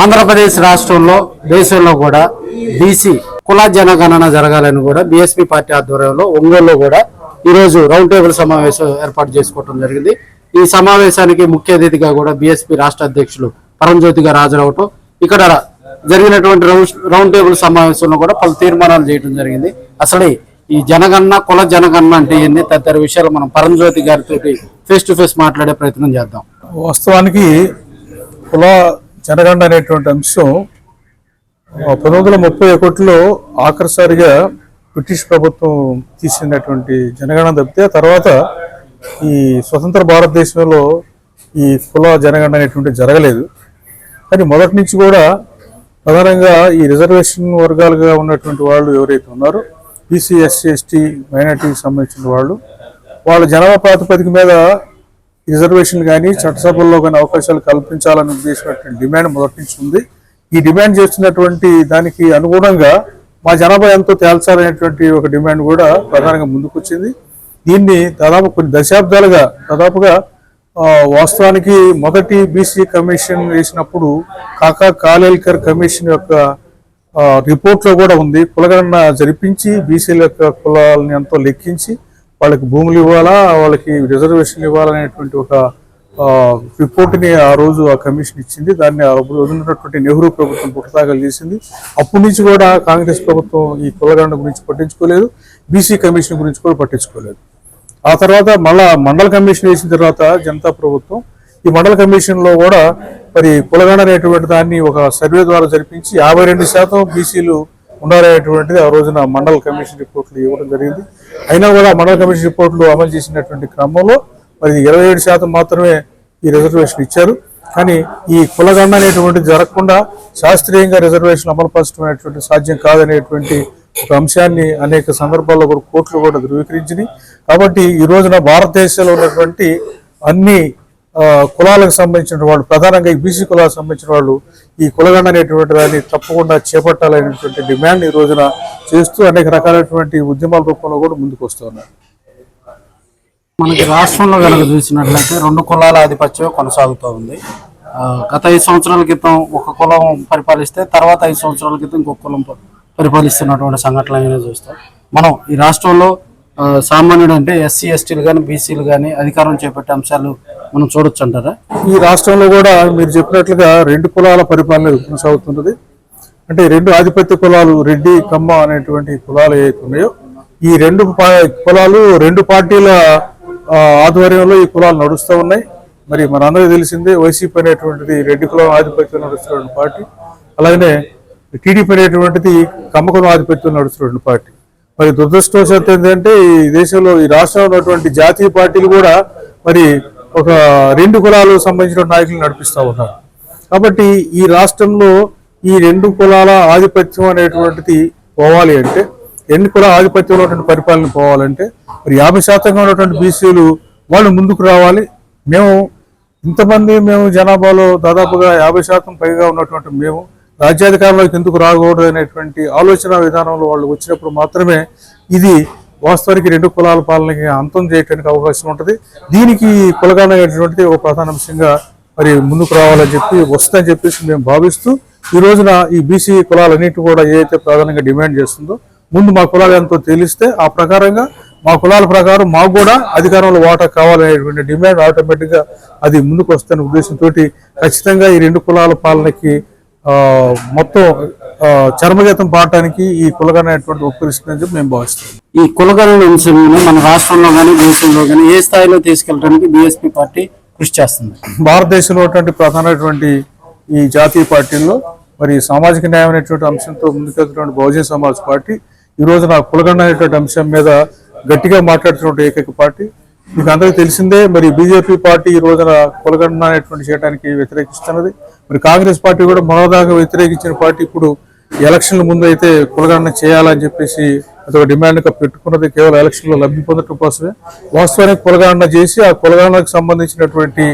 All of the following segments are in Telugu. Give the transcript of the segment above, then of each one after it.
ఆంధ్రప్రదేశ్ రాష్ట్రంలో దేశంలో కూడా బీసీ కుల జనగణన జరగాలని కూడా బీఎస్పీ పార్టీ ఆధ్వర్యంలో ఒంగోలులో కూడా ఈరోజు రౌండ్ టేబుల్ సమావేశం ఏర్పాటు చేసుకోవడం జరిగింది. ఈ సమావేశానికి ముఖ్య అతిథిగా కూడా బీఎస్పీ రాష్ట్ర అధ్యక్షులు పరంజ్యోతిగా హాజరవటం ఇక్కడ జరిగినటువంటి రౌండ్ రౌండ్ టేబుల్ సమావేశంలో కూడా పలు తీర్మానాలు చేయడం జరిగింది. అసలే ఈ జనగణన కుల జనగణన అంటే ఏంది? తదితర విషయాలు మనం పరంజ్యోతి గారితో ఫేస్ టు ఫేస్ మాట్లాడే ప్రయత్నం చేద్దాం. వాస్తవానికి కుల జనగండ అనేటువంటి అంశం పంతొమ్మిది వందల ముప్పై ఒకటిలో ఆఖరిసారిగా బ్రిటిష్ ప్రభుత్వం తీసినటువంటి జనగణన తప్పితే తర్వాత ఈ స్వతంత్ర భారతదేశంలో ఈ కుల జనగణన అనేటువంటి జరగలేదు. కానీ మొదటి నుంచి కూడా ప్రధానంగా ఈ రిజర్వేషన్ వర్గాలుగా ఉన్నటువంటి వాళ్ళు ఎవరైతే ఉన్నారో బీసీ ఎస్సీ ఎస్టీ మైనార్టీకి సంబంధించిన వాళ్ళు వాళ్ళ జనాభా ప్రాతిపదిక మీద రిజర్వేషన్లు కానీ చట్టసభల్లో కానీ అవకాశాలు కల్పించాలని ఉద్దేశించినటువంటి డిమాండ్ మొదటి నుంచి ఉంది. ఈ డిమాండ్ చేస్తున్నటువంటి దానికి అనుగుణంగా మా జనాభా ఎంతో తేల్చాలనేటువంటి ఒక డిమాండ్ కూడా ప్రధానంగా ముందుకొచ్చింది. దీన్ని దాదాపు కొన్ని దశాబ్దాలుగా దాదాపుగా వాస్తవానికి మొదటి బీసీ కమిషన్ వేసినప్పుడు కాకా కాలేల్కర్ కమిషన్ యొక్క రిపోర్ట్లో కూడా ఉంది. కులగణన జరిపించి బీసీల యొక్క కులాలని ఎంతో లెక్కించి వాళ్ళకి భూములు ఇవ్వాలా వాళ్ళకి రిజర్వేషన్లు ఇవ్వాలనేటువంటి ఒక రిపోర్ట్ని ఆ రోజు ఆ కమిషన్ ఇచ్చింది. దాన్ని ఆ ఉన్నటువంటి నెహ్రూ ప్రభుత్వం పుట్టదాఖలు చేసింది. అప్పటి నుంచి కూడా కాంగ్రెస్ ప్రభుత్వం ఈ కులగండ గురించి పట్టించుకోలేదు. బీసీ కమిషన్ గురించి కూడా పట్టించుకోలేదు. ఆ తర్వాత మళ్ళా మండల కమిషన్ వేసిన తర్వాత జనతా ప్రభుత్వం ఈ మండల కమిషన్లో కూడా మరి కులగండ అనేటువంటి దాన్ని ఒక సర్వే ద్వారా జరిపించి యాభై రెండు శాతం బీసీలు ఉండాలనేటువంటిది ఆ రోజున మండల కమిషన్ రిపోర్ట్లు ఇవ్వడం జరిగింది. అయినా కూడా మండల కమిషన్ రిపోర్ట్లు అమలు చేసినటువంటి క్రమంలో మరి ఇరవై ఏడు శాతం మాత్రమే ఈ రిజర్వేషన్ ఇచ్చారు. కానీ ఈ కులగణ అనేటువంటిది జరగకుండా శాస్త్రీయంగా రిజర్వేషన్ అమలుపరచడం అనేటువంటి సాధ్యం కాదనేటువంటి ఒక అంశాన్ని అనేక సందర్భాల్లో కూడా కోర్టులు కూడా ధృవీకరించినాయి. కాబట్టి ఈ రోజున భారతదేశంలో ఉన్నటువంటి అన్ని కులాలకు సంబంధించిన వాళ్ళు ప్రధానంగా ఈ బీసీ కులాలకు సంబంధించిన వాళ్ళు ఈ కులగండ అనేటువంటి దాన్ని తప్పకుండా చేపట్టాలనేటువంటి డిమాండ్ ఈ రోజున చేస్తూ అనేక రకాలైనటువంటి ఉద్యమాల రూపంలో కూడా ముందుకు వస్తున్నారు మనకి రాష్ట్రంలో కనుక చూసినట్లయితే రెండు కులాల ఆధిపత్యం కొనసాగుతూ ఉంది. గత ఐదు సంవత్సరాల క్రితం ఒక కులం పరిపాలిస్తే తర్వాత ఐదు సంవత్సరాల క్రితం ఇంకొక కులం పరిపాలిస్తున్నటువంటి సంఘటనలు చూస్తాం. మనం ఈ రాష్ట్రంలో సామాన్యుడు అంటే ఎస్సీ ఎస్టీలు కానీ బీసీలు కానీ అధికారం చేపట్టే అంశాలు మనం చూడొచ్చు అంటారా? ఈ రాష్ట్రంలో కూడా మీరు చెప్పినట్లుగా రెండు కులాల పరిపాలన కొనసాగుతున్నది. అంటే రెండు ఆధిపత్య కులాలు రెడ్డి కమ్మ అనేటువంటి కులాలు ఏవైతే ఉన్నాయో ఈ రెండు పా- కులాలు రెండు పార్టీల ఆధ్వర్యంలో ఈ కులాలు నడుస్తూ ఉన్నాయి. మరి మనందరికీ తెలిసిందే వైసీపీ అనేటువంటిది రెడ్డి కులం ఆధిపత్యం నడుస్తున్నటువంటి పార్టీ. అలాగనే టీడీపీ అనేటువంటిది కమ్మకులం ఆధిపత్యం నడుస్తున్నటువంటి పార్టీ. మరి దురదృష్టవశాత్తు ఏంటంటే ఈ దేశంలో ఈ రాష్ట్రంలో ఉన్నటువంటి జాతీయ పార్టీలు కూడా మరి ఒక రెండు కులాలకు సంబంధించిన నాయకులు నడిపిస్తూ ఉన్నారు. కాబట్టి ఈ రాష్ట్రంలో ఈ రెండు కులాల ఆధిపత్యం అనేటువంటిది పోవాలి అంటే రెండు కుల ఆధిపత్యంలో ఉన్నటువంటి పరిపాలన పోవాలంటే మరి యాభై శాతంగా ఉన్నటువంటి బీసీలు వాళ్ళు ముందుకు రావాలి. మేము ఇంతమంది మేము జనాభాలో దాదాపుగా యాభై శాతం పైగా ఉన్నటువంటి మేము రాజ్యాధికారంలోకి ఎందుకు రాకూడదు అనేటువంటి ఆలోచన విధానంలో వాళ్ళు వచ్చినప్పుడు మాత్రమే ఇది వాస్తవానికి రెండు కులాల పాలనకి అంతం చేయడానికి అవకాశం ఉంటుంది. దీనికి కులగాన అనేటువంటిది ఒక ప్రధాన అంశంగా మరి ముందుకు రావాలని చెప్పి వస్తుందని చెప్పేసి మేము భావిస్తూ ఈ రోజున ఈ బీసీ కులాలన్నింటి కూడా ఏదైతే ప్రధానంగా డిమాండ్ చేస్తుందో ముందు మా కులాలు ఎంతో తెలిస్తే ఆ ప్రకారంగా మా కులాల ప్రకారం మాకు కూడా అధికారంలో వాటా కావాలనేటువంటి డిమాండ్ ఆటోమేటిక్గా అది ముందుకు వస్తున్న ఉద్దేశంతో ఖచ్చితంగా ఈ రెండు కులాల పాలనకి మొత్తం చర్మగీతం పాడటానికి ఈ కులగణ అనేటువంటి ఉపకరిస్తుందని చెప్పి మేము భావిస్తున్నాం. ఈ కులగణన అంశంలో మన రాష్ట్రంలో కానీ దేశంలో కానీ ఏ స్థాయిలో తీసుకెళ్ళడానికి బీఎస్పీ పార్టీ కృషి చేస్తుంది? భారతదేశంలో ప్రధానమైనటువంటి ఈ జాతీయ పార్టీల్లో మరి సామాజిక న్యాయం అనేటువంటి అంశంతో ముందుకెళ్తున్నటువంటి బహుజన సమాజ్ పార్టీ ఈ రోజున కులగండ అనేటువంటి అంశం మీద గట్టిగా మాట్లాడుతున్నటువంటి ఏకైక పార్టీ మీకు అందరికీ తెలిసిందే మరి బీజేపీ పార్టీ ఈ రోజున కులగండ అనేటువంటి చేయడానికి వ్యతిరేకిస్తున్నది. మరి కాంగ్రెస్ పార్టీ కూడా మొదదాకా వ్యతిరేకించిన పార్టీ ఇప్పుడు ఎలక్షన్ల ముందు అయితే కులగణన చేయాలని చెప్పేసి అదొక డిమాండ్గా పెట్టుకున్నది. కేవలం ఎలక్షన్లో లబ్ధి పొందడం కోసమే. వాస్తవానికి కులగణన చేసి ఆ కులగణనకు సంబంధించినటువంటి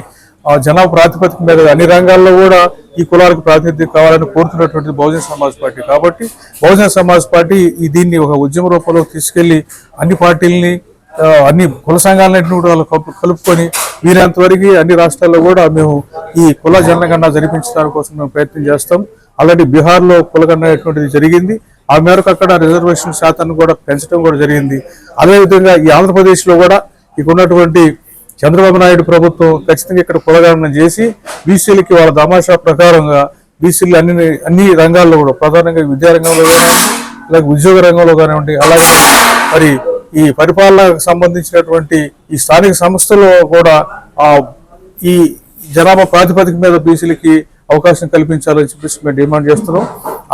ఆ జనాభా ప్రాతిపదిక మీద అన్ని రంగాల్లో కూడా ఈ కులాలకు ప్రాతినిధ్యం కావాలని కోరుతున్నటువంటి బహుజన సమాజ్ పార్టీ. కాబట్టి బహుజన సమాజ్ పార్టీ దీన్ని ఒక ఉద్యమ రూపంలో తీసుకెళ్ళి అన్ని పార్టీలని అన్ని కుల సంఘాలన్నింటినీ కూడా వాళ్ళు కలుపుకొని వీరంత వరకు అన్ని రాష్ట్రాల్లో కూడా మేము ఈ కుల జనగణన జరిపించడానికి కోసం మేము ప్రయత్నం చేస్తాం. ఆల్రెడీ బీహార్లో కులగణన అనేటువంటిది జరిగింది. ఆ మేరకు అక్కడ రిజర్వేషన్ శాతాన్ని కూడా పెంచడం కూడా జరిగింది. అదేవిధంగా ఈ ఆంధ్రప్రదేశ్లో కూడా ఇక ఉన్నటువంటి చంద్రబాబు నాయుడు ప్రభుత్వం ఖచ్చితంగా ఇక్కడ కులగణన చేసి బీసీలకి వాళ్ళ తమాషా ప్రకారంగా బీసీలు అన్ని అన్ని రంగాల్లో కూడా ప్రధానంగా విద్యారంగంలో కానివ్వండి కానీ అలాగే ఉద్యోగ రంగంలో కానివ్వండి అలాగే మరి ఈ పరిపాలనకు సంబంధించినటువంటి ఈ స్థానిక సంస్థలు కూడా ఈ జనాభా ప్రాతిపదిక మీద బీసీలకి అవకాశం కల్పించాలని చెప్పేసి మేము డిమాండ్ చేస్తున్నాం.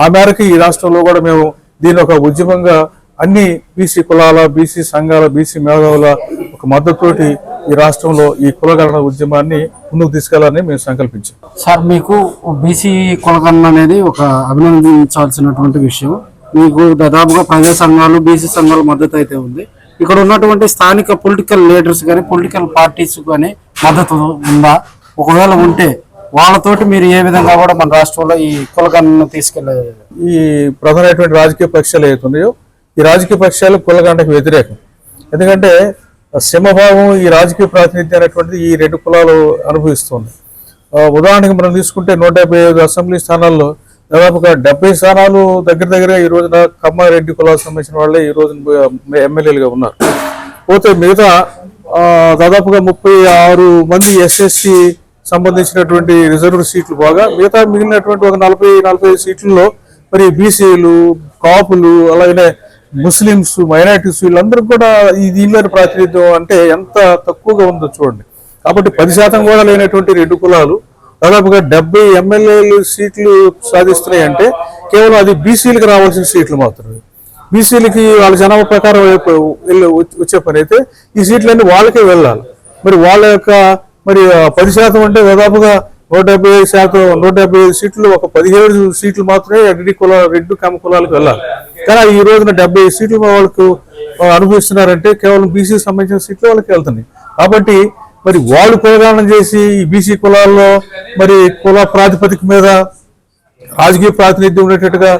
ఆ మేరకు ఈ రాష్ట్రంలో కూడా మేము దీని ఒక ఉద్యమంగా అన్ని బీసీ కులాల బీసీ సంఘాల బీసీ మేధావుల ఒక మద్దతుతోటి ఈ రాష్ట్రంలో ఈ కులగణన ఉద్యమాన్ని ముందుకు తీసుకెళ్ళాలని మేము సంకల్పించాం. సార్ మీకు బీసీ కులగణన అనేది ఒక అభినందించాల్సినటువంటి విషయం. మీకు దాదాపుగా ప్రజా సంఘాలు బీసీ సంఘాల మద్దతు అయితే ఉంది. ఇక్కడ ఉన్నటువంటి స్థానిక పొలిటికల్ లీడర్స్ కానీ పొలిటికల్ పార్టీస్ కానీ మద్దతు ఉందా? ఒకవేళ ఉంటే వాళ్ళతోటి మీరు ఏ విధంగా కూడా మన రాష్ట్రంలో ఈ కులగణన తీసుకెళ్ళే ఈ ప్రధానమైనటువంటి రాజకీయ పక్షాలు ఏవైతే ఈ రాజకీయ పక్షాలు కులగంటకు వ్యతిరేకం. ఎందుకంటే సింహభావం ఈ రాజకీయ ప్రాతినిధ్యం అనేటువంటిది ఈ రెండు కులాలు అనుభవిస్తుంది. ఉదాహరణకి మనం తీసుకుంటే నూట యాభై ఐదు అసెంబ్లీ స్థానాల్లో దాదాపుగా డెబ్బై స్థానాలు దగ్గర దగ్గర ఈ రోజున కమ్మారెడ్డి కులాలకు సంబంధించిన వాళ్ళే ఈ రోజున ఎమ్మెల్యేలుగా ఉన్నారు. పోతే మిగతా దాదాపుగా ముప్పై ఆరు మంది ఎస్ఎస్సి సంబంధించినటువంటి రిజర్వ్ సీట్లు బాగా మిగతా మిగిలినటువంటి ఒక నలభై నలభై సీట్లలో మరి బీసీలు కాపులు అలాగనే ముస్లిమ్స్ మైనారిటీస్ వీళ్ళందరూ కూడా ఈ దీనిలోని ప్రాతినిధ్యం అంటే ఎంత తక్కువగా ఉందో చూడండి. కాబట్టి పది శాతం కూడా లేనటువంటి రెండు కులాలు దాదాపుగా డెబ్బై ఎమ్మెల్యేలు సీట్లు సాధిస్తున్నాయి అంటే కేవలం అది బీసీలకు రావాల్సిన సీట్లు మాత్రమే. బీసీలకి వాళ్ళ జనాభా ప్రకారం వెళ్ళి వచ్చే పని అయితే ఈ సీట్లన్నీ వాళ్ళకే వెళ్ళాలి. మరి వాళ్ళ యొక్క మరి పది శాతం అంటే దాదాపుగా నూట డెబ్బై ఐదు శాతం నూట డెబ్బై ఐదు సీట్లు ఒక పదిహేడు సీట్లు మాత్రమే రెడ్డి కుల రెడ్డి కమ్మ కులాలకు వెళ్ళాలి. కానీ ఈ రోజున డెబ్బై సీట్లు వాళ్ళకు అనుభవిస్తున్నారంటే కేవలం బీసీ సంబంధించిన సీట్లు వాళ్ళకి వెళ్తున్నాయి. కాబట్టి మరి వాళ్ళు కులగానం చేసి ఈ బీసీ కులాల్లో మరి కుల ప్రాతిపదిక మీద రాజకీయ ప్రాతినిధ్యం ఉండేటట్టుగా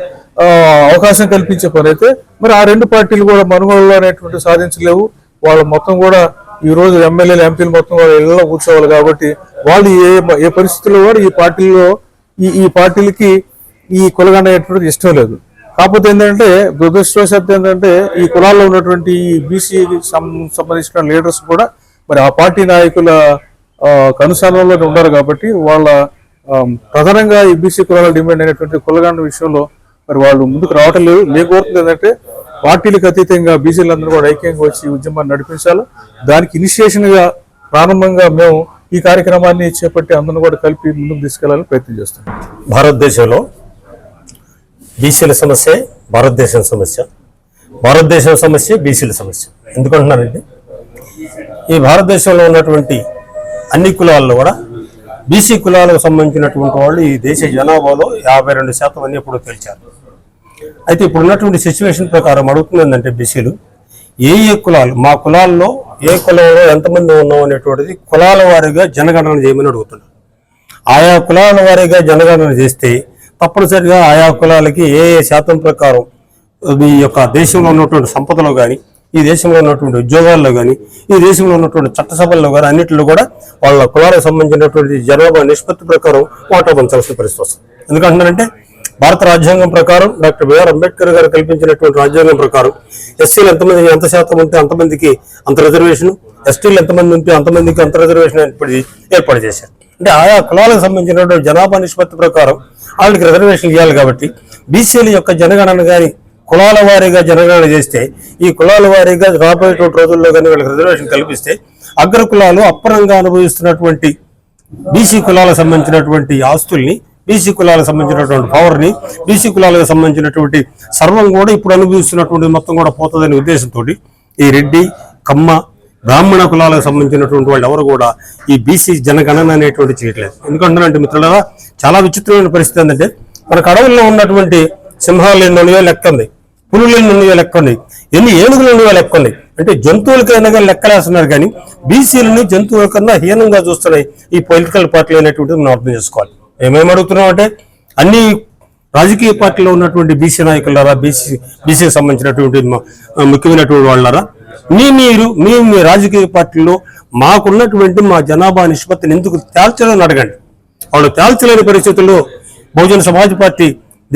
అవకాశం కల్పించే పని అయితే మరి ఆ రెండు పార్టీలు కూడా మనుగోలు అనేటువంటి సాధించలేవు. వాళ్ళు మొత్తం కూడా ఈ రోజు ఎమ్మెల్యేలు ఎంపీలు మొత్తం వాళ్ళు ఇళ్ళలో కూర్చోవాలి కాబట్టి వాళ్ళు ఏ ఏ పరిస్థితుల్లో కూడా ఈ పార్టీలో ఈ ఈ పార్టీలకి ఈ కులగండ అనేటువంటిది ఇష్టం లేదు. కాకపోతే ఏంటంటే దురదృష్టవశాత్తు ఏంటంటే ఈ కులాల్లో ఉన్నటువంటి ఈ బీసీకి సంబంధించిన లీడర్స్ కూడా మరి ఆ పార్టీ నాయకుల ఆ, కనుసరణలో ఉన్నారు కాబట్టి వాళ్ళ ప్రధానంగా ఈ బీసీ కులాల డిమాండ్ అయినటువంటి కులగాండ విషయంలో మరి వాళ్ళు ముందుకు రావటం లేదు మేము కోరుతుంది ఏంటంటే పార్టీలకు అతీతంగా బీసీలందరూ కూడా ఐక్యంగా వచ్చి ఈ ఉద్యమాన్ని నడిపించాలి. దానికి ఇనిషియేషన్గా ప్రారంభంగా మేము ఈ కార్యక్రమాన్ని చేపట్టి అందరిని కూడా కలిపి ముందుకు తీసుకెళ్ళాలని ప్రయత్నం చేస్తాం. భారతదేశంలో బీసీల సమస్య భారతదేశం సమస్య. భారతదేశం సమస్య బీసీల సమస్య. ఎందుకంటున్నానండి ఈ భారతదేశంలో ఉన్నటువంటి అన్ని కులాల్లో కూడా బీసీ కులాలకు సంబంధించినటువంటి వాళ్ళు ఈ దేశ జనాభాలో యాభై రెండు శాతం అని ఎప్పుడు తెలిచారు. అయితే ఇప్పుడు ఉన్నటువంటి సిచ్యువేషన్ ప్రకారం అడుగుతుందంటే బీసీలు ఏ ఏ కులాలు మా కులాల్లో ఏ కులంలో ఎంతమంది ఉన్నాం అనేటువంటిది కులాల వారీగా జనగణన చేయమని అడుగుతున్నారు. ఆయా కులాల వారీగా జనగణన చేస్తే తప్పనిసరిగా ఆయా కులాలకి ఏ ఏ శాతం ప్రకారం ఈ యొక్క దేశంలో ఉన్నటువంటి సంపదలో కానీ ఈ దేశంలో ఉన్నటువంటి ఉద్యోగాల్లో కానీ ఈ దేశంలో ఉన్నటువంటి చట్టసభల్లో కానీ అన్నింటిలో కూడా వాళ్ళ కులాలకు సంబంధించినటువంటి జనాభా నిష్పత్తి ప్రకారం వాటా పంచాల్సిన పరిస్థితి వస్తుంది. ఎందుకంటున్నారంటే భారత రాజ్యాంగం ప్రకారం డాక్టర్ బిఆర్ అంబేద్కర్ గారు కల్పించినటువంటి రాజ్యాంగం ప్రకారం ఎస్సీలు ఎంతమంది ఎంత శాతం ఉంటే అంతమందికి అంత రిజర్వేషన్ ఎస్టీలు ఎంతమంది ఉంటే అంతమందికి అంత రిజర్వేషన్ ఏర్పాటు చేశారు. అంటే ఆయా కులాలకు సంబంధించినటువంటి జనాభా నిష్పత్తి ప్రకారం వాళ్ళకి రిజర్వేషన్ ఇవ్వాలి కాబట్టి బీసీల యొక్క జనగణన కానీ కులాల వారీగా జనగణన చేస్తే ఈ కులాల వారీగా రాబోయేటువంటి రోజుల్లో కానీ వీళ్ళకి రిజర్వేషన్ కల్పిస్తే అగ్ర కులాలు అప్పరంగా అనుభవిస్తున్నటువంటి బీసీ కులాలకు సంబంధించినటువంటి ఆస్తుల్ని బీసీ కులాలకు సంబంధించినటువంటి పవర్ని బీసీ కులాలకు సంబంధించినటువంటి సర్వం కూడా ఇప్పుడు అనుభవిస్తున్నటువంటి మొత్తం కూడా పోతుందనే ఉద్దేశంతో ఈ రెడ్డి కమ్మ బ్రాహ్మణ కులాలకు సంబంధించినటువంటి వాళ్ళు ఎవరు కూడా ఈ బీసీ జనగణన అనేటువంటి చేయట్లేదు. ఎందుకంటున్నారంటే మిత్రులరా చాలా విచిత్రమైన పరిస్థితి ఏంటంటే మనకు అడవుల్లో ఉన్నటువంటి సింహాలు ఎన్ని లెక్క ఉంది. పులులు ఎన్ని ఉన్నాయో లెక్క ఉన్నాయి ఎన్ని ఏనుగులు ఉన్నాయో లెక్క ఉన్నాయి అంటే జంతువులకైనా కానీ లెక్కలేస్తున్నారు కానీ బీసీలని జంతువుల కన్నా హీనంగా చూస్తున్నాయి ఈ పొలిటికల్ పార్టీలు అనేటువంటిది మనం అర్థం చేసుకోవాలి. మేమేం అడుగుతున్నాం అంటే అన్ని రాజకీయ పార్టీలో ఉన్నటువంటి బీసీ నాయకులారా బీసీ బీసీకి సంబంధించినటువంటి ముఖ్యమైనటువంటి వాళ్ళారా? మీ మీరు మీ మీ రాజకీయ పార్టీలో మాకున్నటువంటి మా జనాభా నిష్పత్తిని ఎందుకు తేల్చలేని అడగండి. వాళ్ళు తేల్చలేని పరిస్థితుల్లో బహుజన సమాజ్ పార్టీ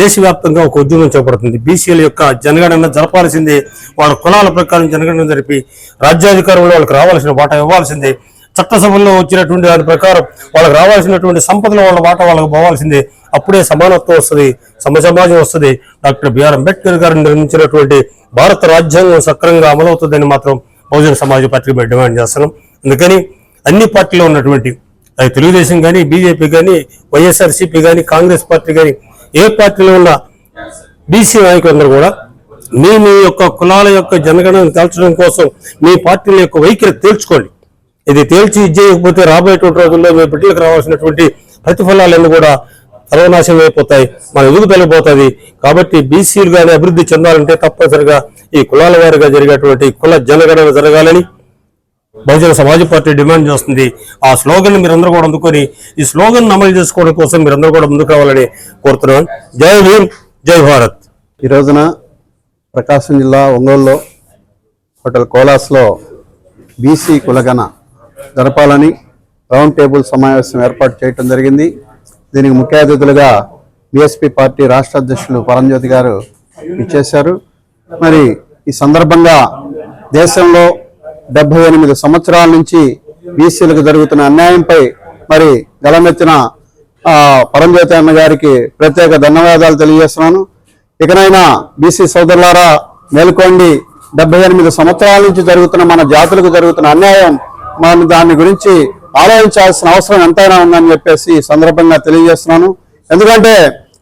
దేశవ్యాప్తంగా ఒక ఉద్యమం చేపడుతుంది. బీసీల యొక్క జనగణన జరపాల్సిందే. వాళ్ళ కులాల ప్రకారం జనగణన జరిపి రాజ్యాధికారంలో వాళ్ళకి రావాల్సిన వాటా ఇవ్వాల్సిందే. చట్టసభల్లో వచ్చినటువంటి దాని ప్రకారం వాళ్ళకి రావాల్సినటువంటి సంపదలో వాళ్ళ వాటా వాళ్ళకి పోవాల్సిందే. అప్పుడే సమానత్వం వస్తుంది సమ సమాజం వస్తుంది. డాక్టర్ బిఆర్ అంబేద్కర్ గారు నిర్మించినటువంటి భారత రాజ్యాంగం సక్రమంగా అమలవుతుందని మాత్రం బహుజన సమాజ పార్టీకి మేము డిమాండ్ చేస్తున్నాం. అందుకని అన్ని పార్టీలో ఉన్నటువంటి అది తెలుగుదేశం కానీ బీజేపీ కానీ వైఎస్ఆర్సీపీ కానీ కాంగ్రెస్ పార్టీ కానీ ఏ పార్టీలో ఉన్న బీసీ నాయకులందరూ కూడా మీ మీ యొక్క కులాల యొక్క జనగణన తేల్చడం కోసం మీ పార్టీల యొక్క వైఖరి తేల్చుకోండి. ఇది తేల్చి చేయకపోతే రాబోయేటువంటి రోజుల్లో మీ బిడ్డలకు రావాల్సినటువంటి ప్రతిఫలాలన్నీ కూడా సర్వనాశనం అయిపోతాయి మన ఎదుగుదల పోతుంది కాబట్టి బీసీలు కానీ అభివృద్ధి చెందాలంటే తప్పనిసరిగా ఈ కులాల వారిగా జరిగేటువంటి కుల జనగణన జరగాలని బహుజన సమాజ్ పార్టీ డిమాండ్ చేస్తుంది. ఆ స్లోగన్ మీరందరూ కూడా అందుకొని ఈ స్లోగన్ అమలు చేసుకోవడం కోసం మీరందరూ కూడా ముందుకు రావాలని కోరుతున్నాను జై భీమ్ జై భారత్. ఈ రోజున ప్రకాశం జిల్లా ఒంగోలులో హోటల్ కోలాస్లో బీసీ కులగన జరపాలని రౌండ్ టేబుల్ సమావేశం ఏర్పాటు చేయటం జరిగింది. దీనికి ముఖ్య అతిథులుగా బీఎస్పీ పార్టీ రాష్ట్ర అధ్యక్షులు పరంజ్యోతి గారు ఇచ్చేశారు మరి ఈ సందర్భంగా దేశంలో డెబ్బై ఎనిమిది సంవత్సరాల నుంచి బీసీలకు జరుగుతున్న అన్యాయంపై మరి గలమెత్తిన పరంజ్యోతి అన్న గారికి ప్రత్యేక ధన్యవాదాలు తెలియజేస్తున్నాను. ఇకనైనా బీసీ సోదరులారా మేల్కోండి డెబ్బై ఎనిమిది సంవత్సరాల నుంచి జరుగుతున్న మన జాతులకు జరుగుతున్న అన్యాయం మనం దాని గురించి ఆలోచించాల్సిన అవసరం ఎంతైనా ఉందని చెప్పేసి సందర్భంగా తెలియజేస్తున్నాను. ఎందుకంటే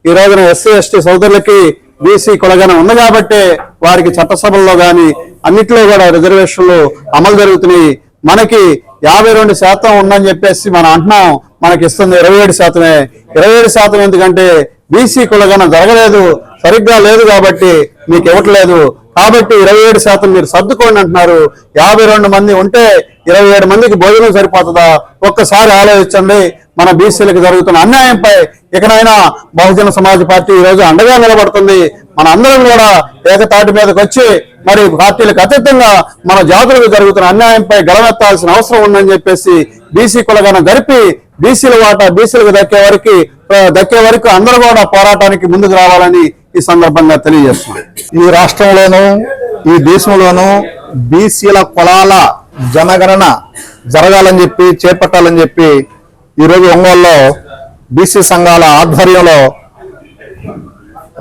ఈ రోజున ఎస్సీ ఎస్టీ సోదరులకి బీసీ కొలగన ఉంది కాబట్టి వారికి చట్టసభల్లో కానీ అన్నిట్లో కూడా రిజర్వేషన్లు అమలు జరుగుతున్నాయి. మనకి యాభై రెండు శాతం ఉందని చెప్పేసి మనం అంటున్నాం. మనకి ఇస్తుంది ఇరవై ఏడు శాతమే. ఇరవై ఏడు శాతం ఎందుకంటే బీసీ కులగన జరగలేదు. సరిగ్గా లేదు కాబట్టి మీకు ఇవ్వట్లేదు. కాబట్టి ఇరవై ఏడు శాతం మీరు సర్దుకోండి అంటున్నారు. యాభై రెండు మంది ఉంటే ఇరవై ఏడు మందికి భోజనం సరిపోతుందా? ఒక్కసారి ఆలోచించండి. మన బీసీలకు జరుగుతున్న అన్యాయంపై ఇకనైనా బహుజన సమాజ్ పార్టీ ఈ రోజు అండగా నిలబడుతుంది. మన అందరం కూడా ఏకతాటి మీదకి వచ్చి మరి పార్టీలకు అతీతంగా మన జాతులకు జరుగుతున్న అన్యాయంపై గలమెత్తాల్సిన అవసరం ఉందని చెప్పేసి బీసీ కులగాన గడిపి బీసీల వాటా బీసీలకు దక్కే వరకు దక్కే వరకు అందరూ కూడా పోరాటానికి ముందుకు రావాలని ఈ సందర్భంగా తెలియజేస్తున్నాం. ఈ రాష్ట్రంలోనూ ఈ దేశంలోనూ బీసీల కులాల జనగణన జరగాలని చెప్పి చేపట్టాలని చెప్పి ఈరోజు ఒంగోలులో బీసీ సంఘాల ఆధ్వర్యంలో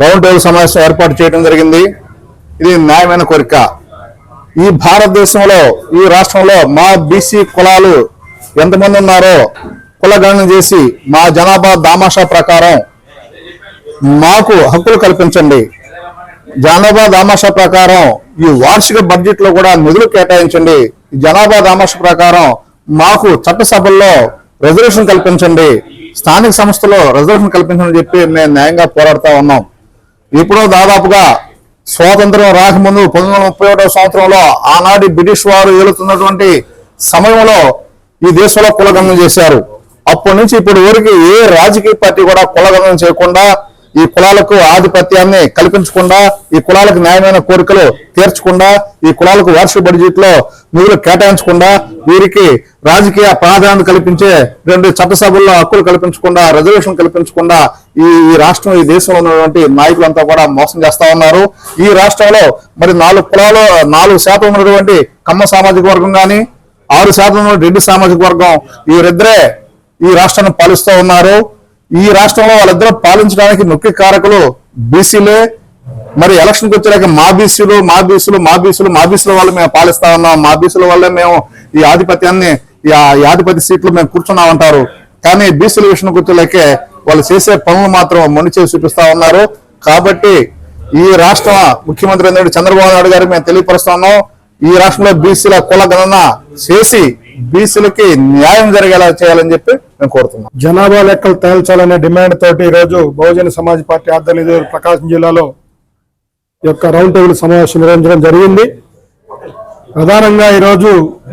రౌండ్ టేబుల్ సమావేశం ఏర్పాటు చేయడం జరిగింది. ఇది న్యాయమైన కోరిక. ఈ భారతదేశంలో ఈ రాష్ట్రంలో మా బీసీ కులాలు ఎంతమంది ఉన్నారో కులగణన చేసి మా జనాభా దామాషా ప్రకారం మాకు హక్కులు కల్పించండి. జనాభా దామాషా ప్రకారం ఈ వార్షిక బడ్జెట్లో కూడా నిధులు కేటాయించండి. జనాభా దామాషా ప్రకారం మాకు చట్టసభల్లో రిజర్వేషన్ కల్పించండి. స్థానిక సంస్థలో రిజర్వేషన్ కల్పించమని చెప్పి మేము న్యాయంగా పోరాడుతూ ఉన్నాం. ఇప్పుడు దాదాపుగా స్వాతంత్రం రాకముందు పంతొమ్మిది వందల ముప్పై ఒకటో సంవత్సరంలో ఆనాటి బ్రిటిష్ వారు ఏలుతున్నటువంటి సమయంలో ఈ దేశంలో కులగంధం చేశారు. అప్పటి నుంచి ఇప్పటి వరకు ఏ రాజకీయ పార్టీ కూడా కులగంధం చేయకుండా ఈ కులాలకు ఆధిపత్యాన్ని కల్పించకుండా ఈ కులాలకు న్యాయమైన కోరికలు తీర్చకుండా ఈ కులాలకు వార్షిక బడ్జెట్లో నిధులు కేటాయించకుండా వీరికి రాజకీయ ప్రాధాన్యత కల్పించే రెండు చట్టసభల్లో హక్కులు కల్పించకుండా రిజర్వేషన్ కల్పించకుండా ఈ ఈ రాష్ట్రం ఈ దేశంలో ఉన్నటువంటి నాయకులంతా కూడా మోసం చేస్తా ఉన్నారు. ఈ రాష్ట్రంలో మరి నాలుగు కులాలు నాలుగు శాతం ఉన్నటువంటి కమ్మ సామాజిక వర్గం కానీ ఆరు శాతం ఉన్న రెడ్డి సామాజిక వర్గం వీరిద్దరే ఈ రాష్ట్రాన్ని పాలిస్తూ ఉన్నారు. ఈ రాష్ట్రంలో వాళ్ళిద్దరూ పాలించడానికి ముఖ్య కారకులు బీసీలే. మరి ఎలక్షన్కి వచ్చాక మా బీసీలు మా బీసీలు మా బీసీలు మా బీసీల వల్ల మేము పాలిస్తా ఉన్నాం. మా బీసీల వల్లే మేము ఈ ఆధిపత్యాన్ని ఈ ఆ- ఆధిపత్య సీట్లు మేము కూర్చున్నామంటారు కానీ బీసీల విషయానికి వచ్చేలాకే వాళ్ళు చేసే పనులు మాత్రం మొండి చేసి చూపిస్తా ఉన్నారు. కాబట్టి ఈ రాష్ట్ర ముఖ్యమంత్రి అయిన చంద్రబాబు నాయుడు గారు మేము తెలియపరుస్తా ఉన్నాం. ఈ రాష్ట్రంలో బీసీల కుల గణన చేసి బీసీలకి న్యాయం జరిగేలా చేయాలని చెప్పి మేము కోరుతున్నాం. జనాభా లెక్కలు తేల్చాలనే డిమాండ్ తోటి ఈరోజు బహుజన సమాజ్ పార్టీ ఆధ్వర్యంలో ప్రకాశం జిల్లాలో యొక్క రౌండ్ టేబుల్ సమావేశం నిర్వహించడం జరిగింది. ప్రధానంగా ఈరోజు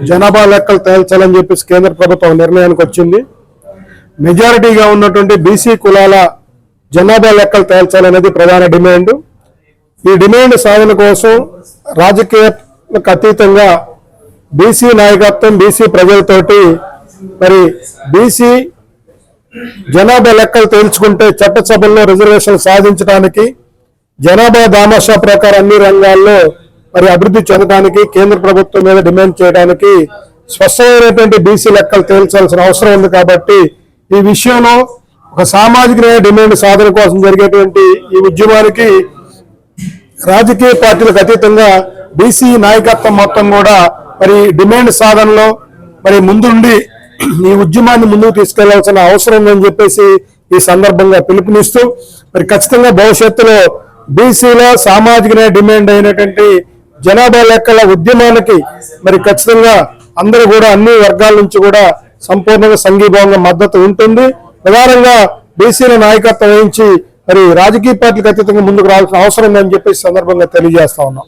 జనాభా లెక్కలు తేల్చాలని చెప్పేసి కేంద్ర ప్రభుత్వం నిర్ణయానికి వచ్చింది. మెజారిటీగా ఉన్నటువంటి బీసీ కులాల జనాభా లెక్కలు తేల్చాలనేది ప్రధాన డిమాండ్. ఈ డిమాండ్ సాధన కోసం రాజకీయ అతీతంగా బీసీ నాయకత్వం బీసీ ప్రజలతోటి మరి బీసీ జనాభా లెక్కలు తేల్చుకుంటే చట్టసభల్లో రిజర్వేషన్ సాధించడానికి జనాభా దామాషా ప్రకారం అన్ని రంగాల్లో మరి అభివృద్ధి చెందడానికి కేంద్ర ప్రభుత్వం మీద డిమాండ్ చేయడానికి స్పష్టమైనటువంటి బీసీ లెక్కలు తేల్చాల్సిన అవసరం ఉంది కాబట్టి ఈ విషయంలో ఒక సామాజిక న్యాయ డిమాండ్ సాధన కోసం జరిగేటువంటి ఈ ఉద్యమానికి రాజకీయ పార్టీలకు అతీతంగా బీసీ నాయకత్వం మొత్తం కూడా మరి డిమాండ్ సాధనలో మరి ముందుండి ఈ ఉద్యమాన్ని ముందుకు తీసుకెళ్ళాల్సిన అవసరం ఉందని చెప్పేసి ఈ సందర్భంగా పిలుపునిస్తూ మరి ఖచ్చితంగా భవిష్యత్తులో బీసీలో సామాజిక డిమాండ్ అయినటువంటి జనాభా లెక్కల ఉద్యమానికి మరి ఖచ్చితంగా అందరూ కూడా అన్ని వర్గాల నుంచి కూడా సంపూర్ణంగా సంఘీభావంగా మద్దతు ఉంటుంది. ప్రధానంగా బీసీల నాయకత్వం వహించి మరి రాజకీయ పార్టీలకు అతీతంగా ముందుకు రావాల్సిన అవసరం ఉందని చెప్పేసి సందర్భంగా తెలియజేస్తా ఉన్నాం.